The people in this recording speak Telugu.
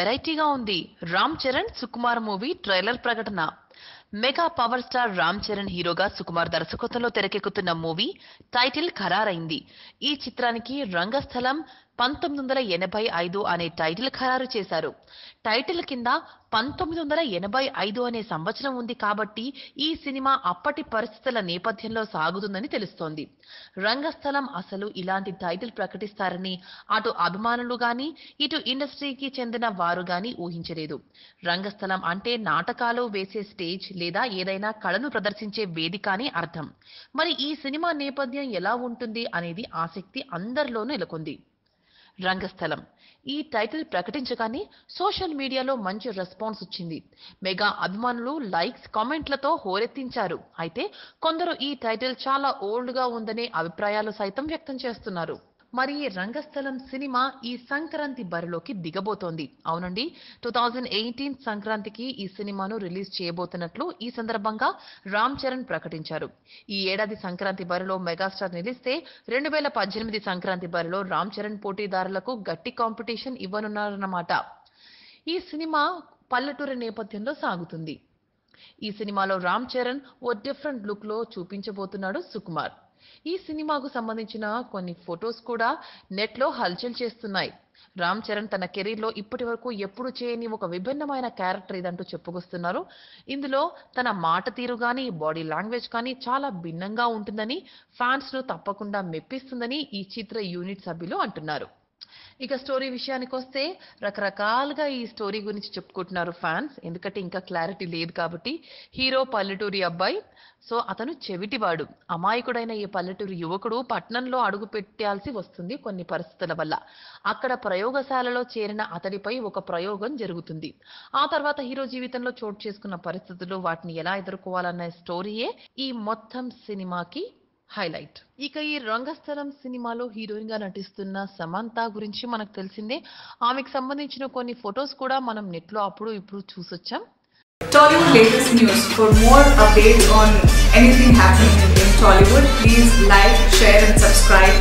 వెరైటీగా ఉంది. రామ్ చరణ్ సుకుమార్ మూవీ ట్రైలర్ ప్రకటన. Mega power star Ram Charan హీరోగా సుకుమార్ దర్శకత్వంలో తెరకెక్కుతున్న మూవీ టైటిల్ ఖరారైంది. ఈ చిత్రానికి రంగస్థలం పంతొమ్మిది వందల ఎనభై ఐదు అనే టైటిల్ ఖరారు చేశారు. టైటిల్ కింద పంతొమ్మిది వందల ఎనభై ఐదు అనే సంవత్సరం ఉంది కాబట్టి ఈ సినిమా అప్పటి పరిస్థితుల నేపథ్యంలో సాగుతుందని తెలుస్తోంది. రంగస్థలం అసలు ఇలాంటి టైటిల్ ప్రకటిస్తారని అటు అభిమానులు గాని ఇటు ఇండస్ట్రీకి చెందిన వారు గాని ఊహించలేదు. రంగస్థలం అంటే నాటకాలు వేసే స్టేజ్ లేదా ఏదైనా కళను ప్రదర్శించే వేదిక అని అర్థం. మరి ఈ సినిమా నేపథ్యం ఎలా ఉంటుంది అనేది ఆసక్తి అందరిలోనూ నెలకొంది. రంగస్థలం. ఈ టైటిల్ ప్రకటించగానే సోషల్ మీడియాలో మంచి రెస్పాన్స్ వచ్చింది. మెగా అభిమానులు లైక్స్ కామెంట్లతో హోరెత్తించారు. అయితే కొందరు ఈ టైటిల్ చాలా ఓల్డ్గా ఉందనే అభిప్రాయాలు సైతం వ్యక్తం చేస్తున్నారు. మరి ఈ రంగస్థలం సినిమా ఈ సంక్రాంతి బరిలోకి దిగబోతోంది. అవునండి టూ థౌజండ్ ఎయిటీన్ సంక్రాంతికి ఈ సినిమాను రిలీజ్ చేయబోతున్నట్లు ఈ సందర్భంగా రామ్ చరణ్ ప్రకటించారు. ఈ ఏడాది సంక్రాంతి బరిలో మెగాస్టార్ నిలిస్తే రెండు వేల పద్దెనిమిది సంక్రాంతి బరిలో రామ్ చరణ్ పోటీదారులకు గట్టి కాంపిటీషన్ ఇవ్వనున్నారన్నమాట. ఈ సినిమా పల్లెటూరి నేపథ్యంలో సాగుతుంది. ఈ సినిమాలో రామ్ చరణ్ ఓ డిఫరెంట్ లుక్లో చూపించబోతున్నాడు సుకుమార్. ఈ సినిమాకు సంబంధించిన కొన్ని ఫొటోస్ కూడా నెట్లో హల్చల్ చేస్తున్నాయి. రామ్ చరణ్ తన కెరీర్లో ఇప్పటి వరకు ఎప్పుడు చేయని ఒక విభిన్నమైన క్యారెక్టర్ ఇదంటూ చెప్పుకొస్తున్నారు. ఇందులో తన మాట తీరు కానీ బాడీ లాంగ్వేజ్ కానీ చాలా భిన్నంగా ఉంటుందని ఫ్యాన్స్ను తప్పకుండా మెప్పిస్తుందని ఈ చిత్ర యూనిట్ సభ్యులు అంటున్నారు. ఇక స్టోరీ విషయానికి వస్తే రకరకాలుగా ఈ స్టోరీ గురించి చెప్పుకుంటున్నారు ఫ్యాన్స్. ఎందుకంటే ఇంకా క్లారిటీ లేదు కాబట్టి. హీరో పల్లెటూరి అబ్బాయి. సో అతను చెవిటివాడు. అమాయకుడైన ఈ పల్లెటూరి యువకుడు పట్టణంలో అడుగు పెట్టాల్సి వస్తుంది కొన్ని పరిస్థితుల వల్ల. అక్కడ ప్రయోగశాలలో చేరిన అతడిపై ఒక ప్రయోగం జరుగుతుంది. ఆ తర్వాత హీరో జీవితంలో చోటు చేసుకున్న పరిస్థితులు వాటిని ఎలా ఎదుర్కోవాలన్న స్టోరీయే ఈ మొత్తం సినిమాకి హైలైట్. ఇక ఈ రంగస్థలం సినిమాలో హీరోయిన్గా నటిస్తున్న సమంత గురించి మనకు తెలిసిందే. ఆమెకు సంబంధించిన కొన్ని ఫొటోస్ కూడా మనం నెట్లో అప్పుడు ఇప్పుడు చూసొచ్చాం. Tollywood latest for more updates on Tollywood please like share and subscribe